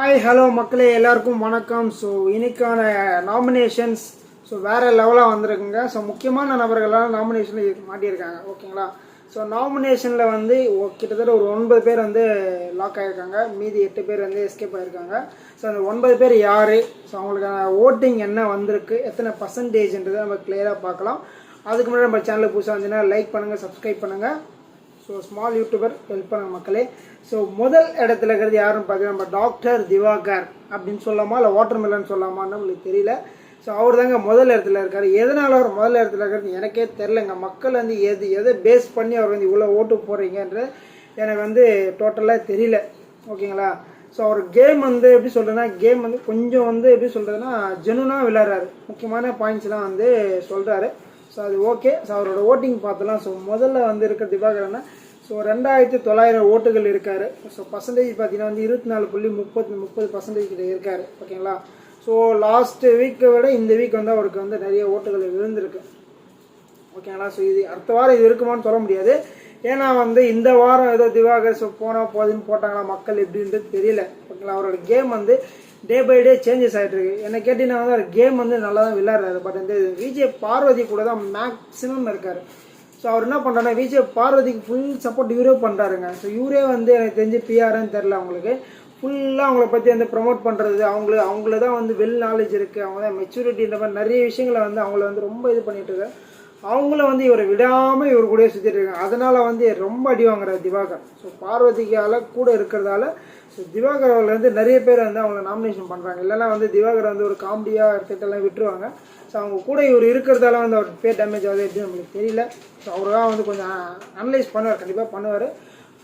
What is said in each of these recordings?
Hi hello மக்களே எல்லாருக்கும் வணக்கம். ஸோ இன்னைக்கான நாமினேஷன்ஸ் ஸோ வேறு லெவலாக வந்திருக்குங்க. ஸோ முக்கியமான நபர்கள்லாம் நாமினேஷனில் மாட்டியிருக்காங்க. ஓகேங்களா? ஸோ நாமினேஷனில் வந்து கிட்டத்தட்ட ஒரு ஒன்பது பேர் வந்து லாக் ஆகியிருக்காங்க மீதி எட்டு பேர் வந்து எஸ்கேப் ஆகியிருக்காங்க ஸோ அந்த ஒன்பது பேர் யார்? ஸோ அவங்களுக்கான ஓட்டிங் என்ன வந்திருக்கு? எத்தனை பர்சன்டேஜ்ன்றதை நம்ம கிளியராக பார்க்கலாம். அதுக்கு முன்னாடி நம்ம சேனலுக்கு புதுசாக இருந்துச்சுன்னா லைக் பண்ணுங்கள் சப்ஸ்கிரைப் பண்ணுங்கள் ஸோ ஸ்மால் யூடியூபர் ஹெல்ப் பண்ண மக்களே. ஸோ முதல் இடத்துல இருக்கிறது யாருன்னு பார்த்தீங்கன்னா நம்ம டாக்டர் திவாகர் அப்படின்னு சொல்லலாமா? இல்லை வாட்டர்மெலன் சொல்லலாமான்னு நம்மளுக்கு தெரியல. ஸோ அவர் தாங்க முதல் இடத்துல இருக்கார். எதனால் அவர் முதல் இடத்துல இருக்கிறது எனக்கே தெரிலங்க மக்கள் வந்து எது எதை பேஸ் பண்ணி அவர் வந்து இவ்வளோ ஓட்டு போடுறீங்கன்ற எனக்கு வந்து டோட்டலாக தெரியல. ஓகேங்களா? ஸோ அவர் கேம் வந்து எப்படி சொல்கிறதுனா கேம் வந்து கொஞ்சம் வந்து எப்படி சொல்கிறதுனா ஜெனுனாக விளையாடுறாரு. முக்கியமான பாயிண்ட்ஸ்லாம் வந்து சொல்கிறாரு ஸோ அது ஓகே ஸோ அவரோட ஓட்டிங் பார்த்தலாம். ஸோ முதல்ல வந்து இருக்க திவாகரன்னா ஸோ ரெண்டாயிரத்தி தொள்ளாயிரம் ஓட்டுகள் இருக்கார். ஸோ பர்சன்டேஜ் பார்த்தீங்கன்னா வந்து இருபத்தி நாலு புள்ளி முப்பத்தி முப்பது பர்சன்டேஜ் கிட்ட இருக்கார். ஓகேங்களா ஸோ லாஸ்ட்டு வீக்கை விட இந்த வீக் வந்து அவருக்கு வந்து நிறைய ஓட்டுகள் விழுந்திருக்கு ஓகேங்களா ஸோ இது அடுத்த வாரம் இது இருக்குமான்னு சொல்ல முடியாது. ஏன்னா வந்து இந்த வாரம் ஏதோ திவாகர் ஸோ போனால் போதுன்னு போட்டாங்களா மக்கள் எப்படின்றது தெரியல. ஓகேங்களா அவரோட கேம் வந்து டே பை டே சேஞ்சஸ் ஆகிட்டு இருக்கு என்ன கேட்டீங்கன்னா வந்து அவர் கேம் வந்து நல்லா தான் விளையாடுறாரு. பட் வந்து விஜய் பார்வதி கூட தான் மேக்ஸிமம் இருக்காரு. ஸோ அவர் என்ன பண்ணுறாருன்னா விஜய் பார்வதிக்கு ஃபுல் சப்போர்ட் இவரே பண்ணுறாருங்க ஸோ இவரே வந்து எனக்கு தெரிஞ்சு பிஆர்னு தெரில அவங்களுக்கு. ஃபுல்லாக அவங்கள பற்றி வந்து ப்ரமோட் பண்ணுறது அவங்கள அவங்கள தான் வந்து வெல் நாலேஜ் இருக்குது அவங்க தான் மெச்சூரிட்டின்ற மாதிரி நிறைய விஷயங்களை வந்து அவங்கள வந்து ரொம்ப இது பண்ணிகிட்டு இருக்காரு. அவங்கள வந்து இவரை விடாமல் இவர் கூடயே சுற்றிட்டு இருக்காங்க. அதனால் வந்து ரொம்ப அடி வாங்குறாரு திவாகர். ஸோ பார்வதிக்கால கூட இருக்கிறதால ஸோ திவாகர் அவர்லேருந்து நிறைய பேர் வந்து அவங்கள நாமினேஷன் பண்ணுறாங்க இல்லைனா வந்து திவாகர் வந்து ஒரு காமெடியாக எடுத்துகிட்டெல்லாம் விட்டுருவாங்க. ஸோ அவங்க கூட இவர் இருக்கிறதால வந்து அவர் பேர் டேமேஜ் ஆகுது எப்படின்னு நம்மளுக்கு தெரியல. ஸோ அவர் தான் வந்து கொஞ்சம் அனலைஸ் பண்ணுவார். கண்டிப்பாக பண்ணுவார்.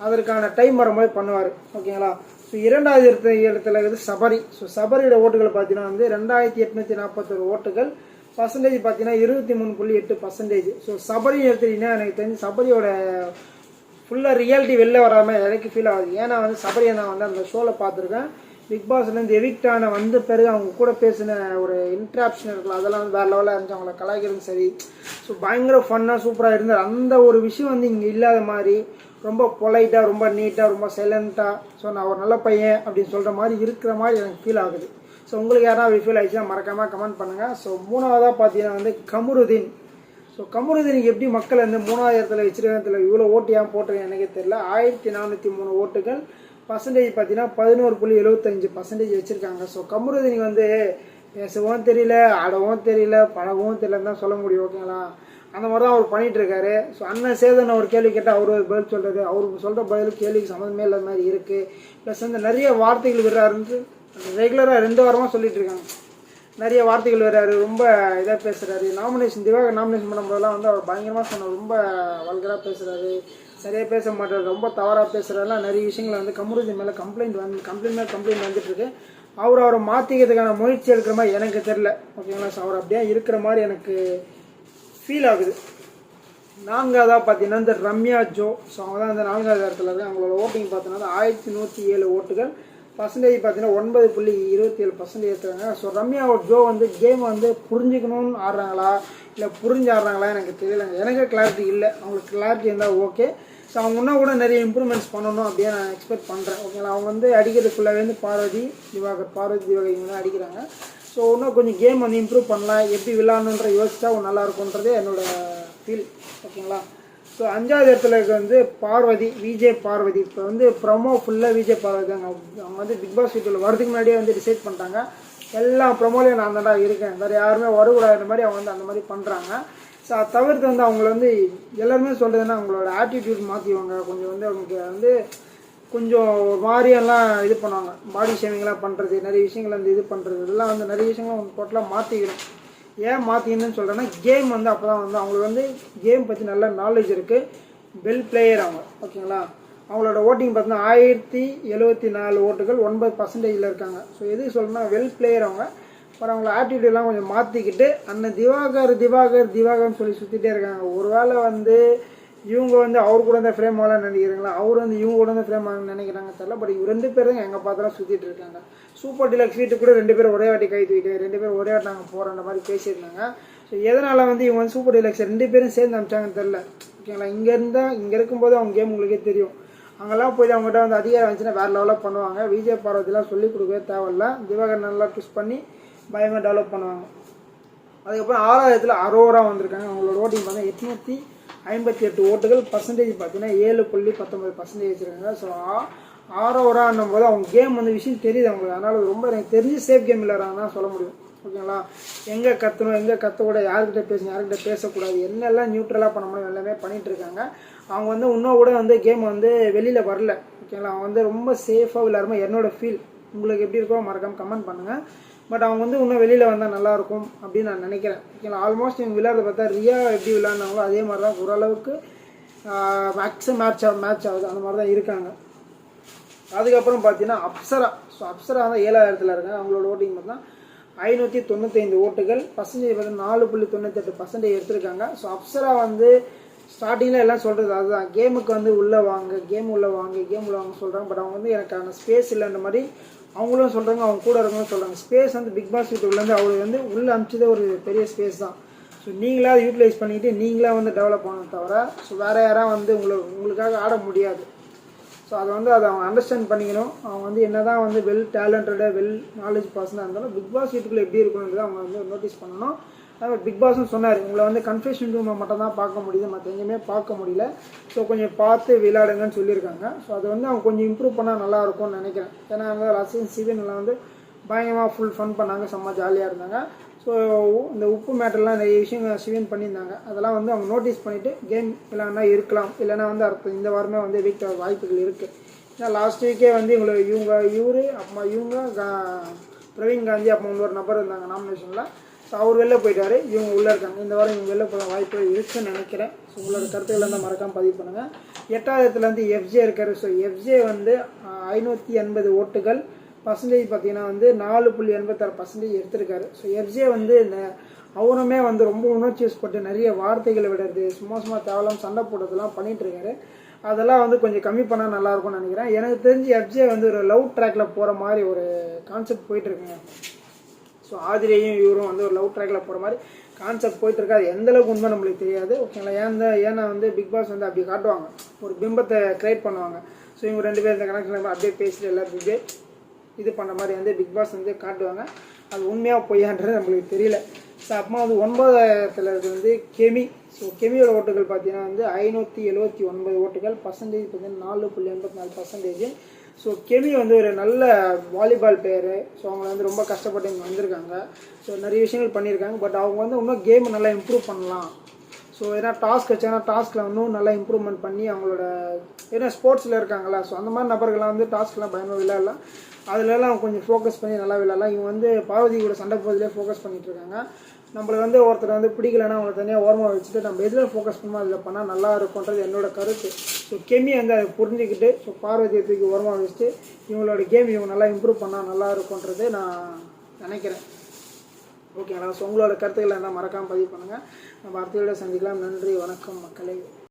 அதற்கான டைம் வரும்போது பண்ணுவார். ஓகேங்களா ஸோ இரண்டாவது இடத்துல இடத்துல இருக்குது சபரி. ஸோ சபரியோட ஓட்டுகள் பார்த்தீங்கன்னா வந்து ரெண்டாயிரத்தி எட்நூற்றி நாற்பத்தொரு ஓட்டுகள் பர்சன்டேஜ் பார்த்தீங்கன்னா இருபத்தி மூணு புள்ளி எட்டு பர்சன்டேஜ் ஸோ சபரியும் எடுத்துட்டீங்கன்னா எனக்கு தெரிஞ்சு சபரியோட ஃபுல்லாக ரியாலிட்டி வெளில வராமல் எனக்கு ஃபீல் ஆகுது. ஏன்னா வந்து சபரியை நான் வந்து அந்த ஷோவில் பார்த்துருக்கேன். பிக் பாஸ்லேருந்து எவிக்ட் ஆன வந்த பிறகு அவங்க கூட பேசின ஒரு இன்ட்ராப்ஷன் இருக்குல்ல அதெல்லாம் வந்து வேறு லெவலாக இருந்துச்சு. அவங்கள கலாய்க்கிறதும் சரி. ஸோ பயங்கர ஃபன்னாக சூப்பராக இருந்தார் அந்த ஒரு விஷயம் வந்து இங்கே இல்லாத மாதிரி ரொம்ப பொலைட்டாக ரொம்ப நீட்டாக ரொம்ப சைலண்ட்டாக ஸோ நான் ஒரு நல்ல பையன் அப்படின்னு சொல்கிற மாதிரி இருக்கிற மாதிரி எனக்கு ஃபீல் ஆகுது. ஸோ உங்களுக்கு யாராவது ஃபீல் ஆயிடுச்சுன்னா மறக்காமல் கமெண்ட் பண்ணுங்கள் ஸோ மூணாவதாக பார்த்தீங்கன்னா வந்து கமருதீன். ஸோ கமருதீனுக்கு எப்படி மக்கள் வந்து மூணாவது இடத்துல வச்சிருக்கத்துல இவ்வளோ ஓட்டு ஏன் போட்டுருக்கேன் எனக்கே தெரியல. ஆயிரத்தி நானூற்றி மூணு ஓட்டுகள். பர்சன்டேஜ் பார்த்தீங்கன்னா பதினோரு புள்ளி எழுபத்தஞ்சு பர்சன்டேஜ் வச்சுருக்காங்க. ஸோ கமருதீனுக்கு வந்து பேசவும் தெரியல ஆடவும் தெரியல பழகவும் தெரியலன்னு தான் சொல்ல முடியும் ஓகேங்களா அந்த மாதிரி தான் அவர் பண்ணிட்டு ஸோ அண்ணன் சேதன் ஒரு கேள்வி கேட்டால் அவர் ஒரு பதில் சொல்கிறது அவர் சொல்கிற பதில் கேள்விக்கு சம்மந்தமே இல்லாத மாதிரி இருக்குது ப்ளஸ் வந்து நிறைய வார்த்தைகள் விடுறாருன்ட்டு ரெகுலராக ரெண்டு வாரமாக சொல்லிட்டு இருக்காங்க. நிறைய வார்த்தைகள் வர்றாரு ரொம்ப இதாக பேசுகிறாரு நாமினேஷன் திவாகர் நாமினேஷன் பண்ணும்போதெல்லாம் வந்து அவர் பயங்கரமாக சொன்னார் ரொம்ப வல்கராக பேசுகிறாரு சரியாக பேச மாட்டார் ரொம்ப தவறாக பேசுகிறாருலாம் நிறைய விஷயங்களை வந்து கமருதீன் மேலே கம்ப்ளைண்ட் வந்து கம்ப்ளைண்ட் மேலே கம்ப்ளைண்ட் வந்துட்டுருக்கு அவர் அவரை மாற்றிக்கிறதுக்கான முயற்சி எடுக்கிற மாதிரி எனக்கு தெரில ஓகேங்களா ஸோ அவர் அப்படியே இருக்கிற மாதிரி எனக்கு ஃபீல் ஆகுது. நான்காவதாக பார்த்தீங்கன்னா இந்த ரம்யா ஜோ ஸோ அவங்க தான் இந்த நான்காவது இடத்துல இருக்கு அவங்களோட ஓட்டிங் பார்த்தோன்னா ஆயிரத்தி நூற்றி ஏழு ஓட்டுகள் பர்சன்டேஜ் பார்த்தீங்கன்னா ஒன்பது புள்ளி இருபத்தி ஏழு பர்சன்டேஜ் எடுத்துருக்காங்க ஸோ ரம்யா ஜோ வந்து கேம் வந்து புரிஞ்சுக்கணும்னு ஆடுறாங்களா? இல்லை புரிஞ்சு ஆடுறாங்களா எனக்கு தெரியலங்க. எனக்கு கிளாரிட்டி இல்லை. அவங்களுக்கு கிளாரிட்டி இருந்தால் ஓகே ஸோ அவங்க இன்னும் கூட நிறைய இம்ப்ரூவ்மெண்ட்ஸ் பண்ணணும் அப்படியே நான் எக்ஸ்பெக்ட் பண்ணுறேன் ஓகேங்களா அவங்க வந்து அடிக்கிறது ஃபுல்லாகவே வந்து பார்வதி திவாகர் பார்வதி திவாகர் இவங்க தான் அடிக்கிறாங்க. ஸோ இன்னும் கொஞ்சம் கேம் வந்து இம்ப்ரூவ் பண்ணலாம். எப்படி விளாடணுன்ற யோசிச்சா நல்லா இருக்கும்ன்றது என்னோட ஃபீல் ஓகேங்களா ஸோ அஞ்சாவது இடத்துல இருக்க வந்து பார்வதி விஜய் பார்வதி. இப்போ வந்து ப்ரமோ ஃபுல்லாக விஜய் பார்வதி தாங்க. அவங்க வந்து பிக் பாஸ் வீட்டில் வரதுக்கு முன்னாடியே வந்து டிசைட் பண்ணிட்டாங்க. எல்லா ப்ரமோலையும் நான் தான்டா இருக்கேன். வேறு யாருமே வரக்கூடாது மாதிரி அவங்க வந்து அந்த மாதிரி பண்ணுறாங்க ஸோ அதை தவிர்த்து வந்து அவங்கள வந்து எல்லாருமே சொல்கிறதுன்னா அவங்களோட ஆட்டிடியூட் மாற்றிவாங்க கொஞ்சம் வந்து அவங்களுக்கு வந்து கொஞ்சம் மாதிரியெல்லாம் இது பண்ணுவாங்க. பாடி ஷேவிங்லாம் பண்ணுறது நிறைய விஷயங்கள் வந்து இது பண்ணுறது இதெல்லாம் வந்து நிறைய விஷயங்கள் அவங்க டோட்டலாக மாற்றிக்கணும் ஏன் மாற்றிக்கணும்னு சொல்கிறேன்னா கேம் வந்து அப்போ தான் வந்து அவங்களுக்கு வந்து கேம் பற்றி நல்ல நாலேஜ் இருக்குது பெல் பிளேயர் அவங்க ஓகேங்களா அவங்களோட ஓட்டிங் பார்த்தீங்கன்னா ஆயிரத்தி எழுபத்தி நாலு ஓட்டுகள் ஒன்பது பர்சன்டேஜில் இருக்காங்க. ஸோ எது சொல்லணும்னா வெல் பிளேயர் அவங்க அப்புறம் அவங்கள ஆட்டிடியூட்லாம் கொஞ்சம் மாற்றிக்கிட்டு அண்ணன் திவாகர் திவாகர் திவாகர்னு சொல்லி சுற்றிட்டே இருக்காங்க. ஒரு வேளை வந்து இவங்க வந்து அவர் கூட தான் ஃப்ரேம் ஆகலாம்னு நினைக்கிறாங்களா? அவர் வந்து இவங்க கூட தான் ஃப்ரேம் ஆகணும்னு நினைக்கிறாங்க தெரியல. பட் இவங்க ரெண்டு பேரும் எங்கே பார்த்தாலும் சுற்றிட்டு இருக்காங்க. சூப்பர் டிலக்ஸ் வீட்டுக்கு கூட ரெண்டு பேரும் ஒரே வாட்டி கை தூக்கிட்டு ரெண்டு பேரும் ஒரே வாட்டி நாங்கள் போகிறோன்ற மாதிரி பேசியிருந்தாங்க. ஸோ எதனால் வந்து இவங்க வந்து சூப்பர் டிலக்ஸ் ரெண்டு பேரும் சேர்ந்து அமிச்சாங்கன்னு தெரில ஓகேங்களா இங்கே இருந்தால் இங்கே இருக்கும்போது அவங்க கேம் உங்களுக்கே தெரியும். அங்கெல்லாம் போய் அவங்ககிட்ட வந்து அதிகாரம் வந்துச்சுன்னா வேறு லெவலாக பண்ணுவாங்க. விஜய் பார்வதிலாம் சொல்லிக் கொடுக்கவே தேவையில்ல. திவாகர் நல்லா ட்விஸ்ட் பண்ணி பயமாக டெவலப் பண்ணுவாங்க. அதுக்கப்புறம் ஆறாயிரத்தில் அரோரா வந்திருக்காங்க. அவங்களோட ஓட்டிங் பார்த்தா எட்நூற்றி ஐம்பத்தி எட்டு ஓட்டுகள் பர்சன்டேஜ் பார்த்தீங்கன்னா ஏழு புள்ளி பத்தொம்பது பர்சன்டேஜ் வச்சுருக்காங்க ஸோ ஆரோரான்னும் போது அவங்க கேம் வந்து விஷயம் தெரியுது அவங்களுக்கு. அதனால் ரொம்ப எனக்கு தெரிஞ்சு சேஃப் கேம் விளையாடுறாங்க தான் சொல்ல முடியும். ஓகேங்களா? எங்கே கத்தணும் எங்கே கத்தக்கூட யார்கிட்ட பேசணும் யார்கிட்ட பேசக்கூடாது என்னெல்லாம் நியூட்ரலாக பண்ண முடியும் எல்லாமே பண்ணிகிட்ருக்காங்க இருக்காங்க. அவங்க வந்து இன்னும் கூட வந்து கேம் வந்து வெளியில் வரல. ஓகேங்களா? அவங்க வந்து ரொம்ப சேஃபாக விளையாடுமா என்னோட ஃபீல் உங்களுக்கு எப்படி இருக்கோ மறக்காமல் கமெண்ட் பண்ணுங்கள் பட் அவங்க வந்து இன்னும் வெளியில் வந்தால் நல்லாயிருக்கும் அப்படின்னு நான் நினைக்கிறேன். ஓகேங்களா ஆல்மோஸ்ட் இவங்க விளையாடுறத பார்த்தா ரியா எப்படி விளையாடினாங்களோ அதே மாதிரி தான் ஓரளவுக்கு மேக்ஸிமம் மேட்ச் ஆகும் மேட்ச் ஆகுது. அந்த மாதிரி தான் இருக்காங்க. அதுக்கப்புறம் பார்த்தீங்கன்னா அப்சரா. ஸோ அப்சரா வந்து ஏழாயிரத்தில் இருக்காங்க. அவங்களோட ஓட்டிங் பார்த்தா ஐநூற்றி தொண்ணூத்தைந்து ஓட்டுகள் பர்சன்டேஜ் வந்து நாலு புள்ளி தொண்ணூத்தெட்டு பர்சன்டேஜ் எடுத்திருக்காங்க. ஸோ அப்சரா வந்து ஸ்டார்டிங்கில் எல்லாம் சொல்கிறது அதுதான். கேமுக்கு வந்து உள்ளே வாங்க கேம் உள்ளே வாங்க கேம் உள்ளே வாங்க சொல்கிறாங்க பட் அவங்க வந்து எனக்கான ஸ்பேஸ் இல்லைன்ற மாதிரி அவங்களும் சொல்கிறாங்க அவங்க கூட இருக்கவங்களும் சொல்கிறாங்க ஸ்பேஸ் வந்து பிக் பாஸ் வீட்டுக்குள்ளேருந்து அவரு வந்து உள்ளே அனுப்பிச்சதே ஒரு பெரிய ஸ்பேஸ் தான். ஸோ நீங்களாக யூட்டிலைஸ் பண்ணிக்கிட்டு நீங்களாக வந்து டெவலப் பண்ண தவிர ஸோ வேறு யாராவது வந்து உங்களை உங்களுக்காக ஆட முடியாது. ஸோ அதை வந்து அதை அவங்க அண்டர்ஸ்டாண்ட் பண்ணிக்கணும். அவங்க வந்து என்னதான் வந்து வெல் டேலண்டடாக வெல் நாலேஜ் பர்சனாக இருந்தாலும் பிக் பாஸ் வீட்டுக்குள்ளே எப்படி இருக்கணுன்றது அவங்க வந்து நோட்டீஸ் பண்ணணும். அதாவது பிக் பாஸும் சொன்னார். உங்களை வந்து கன்ஃபெஷன் ரூமை மட்டும் தான் பார்க்க முடியுது. மற்ற எங்கேயுமே பார்க்க முடியல. ஸோ கொஞ்சம் பார்த்து விளையாடுங்கன்னு சொல்லியிருக்காங்க. ஸோ அதை வந்து அவங்க கொஞ்சம் இம்ப்ரூவ் பண்ணால் நல்லா இருக்கும்னு நினைக்கிறேன். ஏன்னா வந்து ரசிகன் சிவன்லாம் வந்து பயங்கரமாக ஃபுல் ஃபன் பண்ணாங்க. செம்ம ஜாலியாக இருந்தாங்க. ஸோ இந்த உப்பு மேட்டர்லாம் நிறைய விஷயங்கள் சிவன் பண்ணியிருந்தாங்க. அதெல்லாம் வந்து அவங்க நோட்டீஸ் பண்ணிவிட்டு கேம் இல்லைன்னா இருக்கலாம். இல்லைன்னா வந்து அடுத்த இந்த வாரமே வந்து வீக் வாய்ப்புகள் இருக்குது ஏன்னா லாஸ்ட் வீக்கே வந்து இவங்களை இவங்க இவரு அப்போ இவங்க கா- பிரவீன் காந்தி அப்போ இன்னொரு நபர் இருந்தாங்க நாமினேஷனில் ஸோ அவர் வெளில போயிட்டார். இவங்க உள்ளே இருக்காங்க. இந்த வாரம் இவங்க வெளில போகிற வாய்ப்பு இருக்குன்னு நினைக்கிறேன். ஸோ உங்களோட கருத்துக்களை தான் மறக்காமல் பதிவு பண்ணுங்கள் எட்டாயிரத்துல இருந்து எஃப்ஜே இருக்கார். ஸோ எஃப்ஜே வந்து ஐநூற்றி எண்பது ஓட்டுகள் பர்சன்டேஜ் பார்த்தீங்கன்னா வந்து நாலு புள்ளி எண்பத்தாறு பர்சன்டேஜ் எடுத்திருக்காரு. ஸோ எஃப்ஜே வந்து இந்த அவருமே வந்து ரொம்ப உணர்ச்சி பட்டு நிறைய வார்த்தைகளை விடுறது சும்மா சும்மா தேவலாம் சண்டை போடுறதுலாம் பண்ணிட்டு இருக்காரு அதெல்லாம் வந்து கொஞ்சம் கம்மி பண்ணால் நல்லாயிருக்கும்னு நினைக்கிறேன். எனக்கு தெரிஞ்சு எஃப்ஜே வந்து ஒரு லவ் ட்ராக்ல போகிற மாதிரி ஒரு கான்செப்ட் போயிட்டுருக்கேன் ஸோ ஆதிரையும் இவரும் வந்து ஒரு லவ் ட்ராக்ல போகிற மாதிரி கான்செப்ட் போயிட்டுருக்கு அது எந்த அளவுக்கு உண்மை நம்மளுக்கு தெரியாது. ஓகேங்களா ஏன் தான் ஏன்னா வந்து பிக் பாஸ் வந்து அப்படி காட்டுவாங்க. ஒரு பிம்பத்தை கிரியேட் பண்ணுவாங்க. ஸோ இவங்க ரெண்டு பேரும் இந்த கனெக்ஷன் அப்படியே பேசிட்டு எல்லாரும் இது பண்ண மாதிரி வந்து பிக் பாஸ் வந்து காட்டுவாங்க. அது உண்மையாக பொய்யான்றது நம்மளுக்கு தெரியல. ஸோ அப்புறமா வந்து ஒன்பதாயிரத்தில் இருக்கிறது வந்து கெமி ஸோ கெமியோட ஓட்டுகள் பார்த்தீங்கன்னா வந்து ஐநூற்றி எழுபத்தி ஒன்பது ஓட்டுகள் பர்சன்டேஜ் பார்த்தீங்கன்னா நாலு புள்ளி எண்பத்தி நாலு பர்சன்டேஜ் ஸோ கெமி வந்து ஒரு நல்ல வாலிபால் பிளேயரு ஸோ அவங்க வந்து ரொம்ப கஷ்டப்பட்டு இங்கே வந்திருக்காங்க. ஸோ நிறைய விஷயங்கள் பண்ணியிருக்காங்க பட் அவங்க வந்து இன்னும் கேம் நல்லா இம்ப்ரூவ் பண்ணலாம். ஸோ ஏன்னா டாஸ்க் வச்சாங்கன்னா டாஸ்கில் இன்னும் நல்லா இம்ப்ரூவ்மெண்ட் பண்ணி அவங்களோட ஏன்னா ஸ்போர்ட்ஸில் இருக்காங்களா ஸோ அந்த மாதிரி நபர்கள்லாம் வந்து டாஸ்க்லாம் பயமாக விளையாடலாம் அதுலலாம் கொஞ்சம் ஃபோக்கஸ் பண்ணி நல்லா விளையாடலாம். இவங்க வந்து பார்வதி கூட சண்டை போதிலே ஃபோக்கஸ் பண்ணிகிட்டு இருக்காங்க. நம்மளுக்கு வந்து ஒருத்தர் வந்து பிடிக்கலன்னா அவங்களை தனியாக ஓரமாக வச்சுட்டு நம்ம எதில் ஃபோக்கஸ் பண்ணோம் அதில் பண்ணால் நல்லா இருக்கும்ன்றது என்னோட கருத்து. ஸோ கெமி வந்து அதை புரிஞ்சுக்கிட்டு ஸோ பார்வதியை தூக்கி ஓரமாக வச்சுட்டு இவங்களோட கேம் இவங்க நல்லா இம்ப்ரூவ் பண்ணால் நல்லா இருக்கும்ன்றது நான் நினைக்கிறேன். ஓகேங்களா ஸோ உங்களோட கருத்துக்களை இருந்தால் மறக்காமல் பதிவு பண்ணுங்கள் நம்ம அடுத்த வீடியோ சந்திக்கலாம். நன்றி வணக்கம் மக்களே.